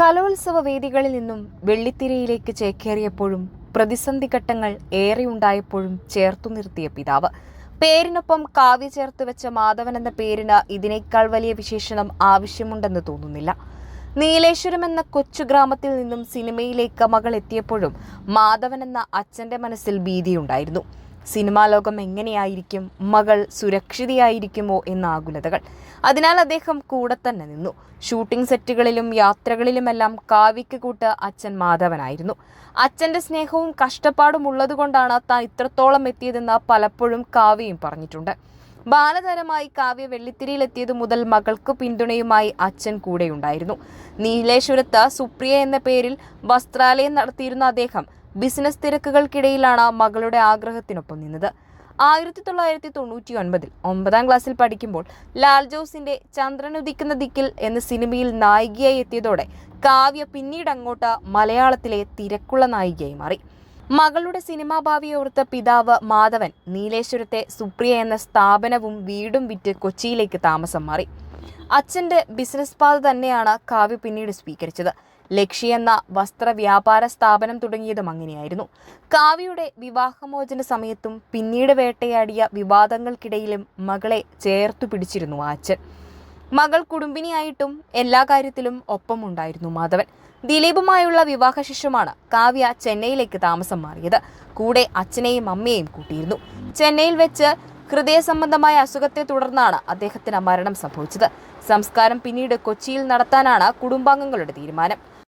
കലോത്സവ വേദികളിൽ നിന്നും വെള്ളിത്തിരയിലേക്ക് ചേക്കേറിയപ്പോഴും പ്രതിസന്ധി ഘട്ടങ്ങൾ ഏറെ ഏറെയുണ്ടായപ്പോഴും ചേർത്തു നിർത്തിയ പിതാവ്. പേരിനൊപ്പം കാവ്യ ചേർത്ത് വെച്ച മാധവൻ എന്ന പേരിന് ഇതിനേക്കാൾ വലിയ വിശേഷണം ആവശ്യമുണ്ടെന്ന് തോന്നുന്നില്ല. നീലേശ്വരം എന്ന കൊച്ചു ഗ്രാമത്തിൽ നിന്നും സിനിമയിലേക്ക് മകൾ എത്തിയപ്പോഴും മാധവൻ എന്ന അച്ഛന്റെ മനസ്സിൽ ഭീതിയുണ്ടായിരുന്നു. സിനിമാ ലോകം എങ്ങനെയായിരിക്കും? മകൾ സുരക്ഷിതയായിരിക്കുമോ എന്ന ആകുലതകൾ. അതിനാൽ അദ്ദേഹം കൂടെ തന്നെ നിന്നു. ഷൂട്ടിംഗ് സെറ്റുകളിലും യാത്രകളിലുമെല്ലാം കാവ്യക്ക് കൂട്ട് അച്ഛൻ മാധവനായിരുന്നു. അച്ഛന്റെ സ്നേഹവും കഷ്ടപ്പാടും ഉള്ളതുകൊണ്ടാണ് താൻ ഇത്രത്തോളം എത്തിയതെന്ന് പലപ്പോഴും കാവ്യയും പറഞ്ഞിട്ടുണ്ട്. ബാലതരമായി കാവ്യ വെള്ളിത്തിരിയിലെത്തിയതു മുതൽ മകൾക്ക് പിന്തുണയുമായി അച്ഛൻ കൂടെയുണ്ടായിരുന്നു. നീലേശ്വരത്ത് സുപ്രിയ എന്ന പേരിൽ വസ്ത്രാലയം നടത്തിയിരുന്ന അദ്ദേഹം ബിസിനസ് തിരക്കുകൾക്കിടയിലാണ് മകളുടെ ആഗ്രഹത്തിനൊപ്പം നിന്നത്. ആയിരത്തി തൊള്ളായിരത്തി തൊണ്ണൂറ്റി ഒൻപതിൽ ഒമ്പതാം ക്ലാസ്സിൽ പഠിക്കുമ്പോൾ ലാൽ ജോസിന്റെ ചന്ദ്രൻ ഉദിക്കുന്ന ദിക്കിൽ എന്ന സിനിമയിൽ നായികയായി എത്തിയതോടെ കാവ്യ പിന്നീട് അങ്ങോട്ട് മലയാളത്തിലെ തിരക്കുള്ള നായികയായി മാറി. മകളുടെ സിനിമാ ഭാവിയോർത്ത പിതാവ് മാധവൻ നീലേശ്വരത്തെ സുപ്രിയ എന്ന സ്ഥാപനവും വീടും വിറ്റ് കൊച്ചിയിലേക്ക് താമസം മാറി. അച്ഛന്റെ ബിസിനസ് പാത തന്നെയാണ് കാവ്യ പിന്നീട് സ്വീകരിച്ചത്. എന്ന വസ്ത്ര വ്യാപാര സ്ഥാപനം തുടങ്ങിയതും അങ്ങനെയായിരുന്നു. കാവ്യയുടെ വിവാഹമോചന സമയത്തും പിന്നീട് വേട്ടയാടിയ വിവാദങ്ങൾക്കിടയിലും മകളെ ചേർത്തു പിടിച്ചിരുന്നു ആച്ചൻ മകൾ കുടുംബിനിയായിട്ടും എല്ലാ കാര്യത്തിലും ഒപ്പമുണ്ടായിരുന്നു മാധവൻ. ദിലീപുമായുള്ള വിവാഹശേഷമാണ് കാവ്യ ചെന്നൈയിലേക്ക് താമസം മാറിയത്. കൂടെ അച്ഛനെയും അമ്മയെയും കൂട്ടിയിരുന്നു. ചെന്നൈയിൽ വെച്ച് ഹൃദയ സംബന്ധമായ അസുഖത്തെ തുടർന്നാണ് അദ്ദേഹത്തിന് മരണം സംഭവിച്ചത്. സംസ്കാരം പിന്നീട് കൊച്ചിയിൽ നടത്താനാണ് കുടുംബാംഗങ്ങളുടെ തീരുമാനം.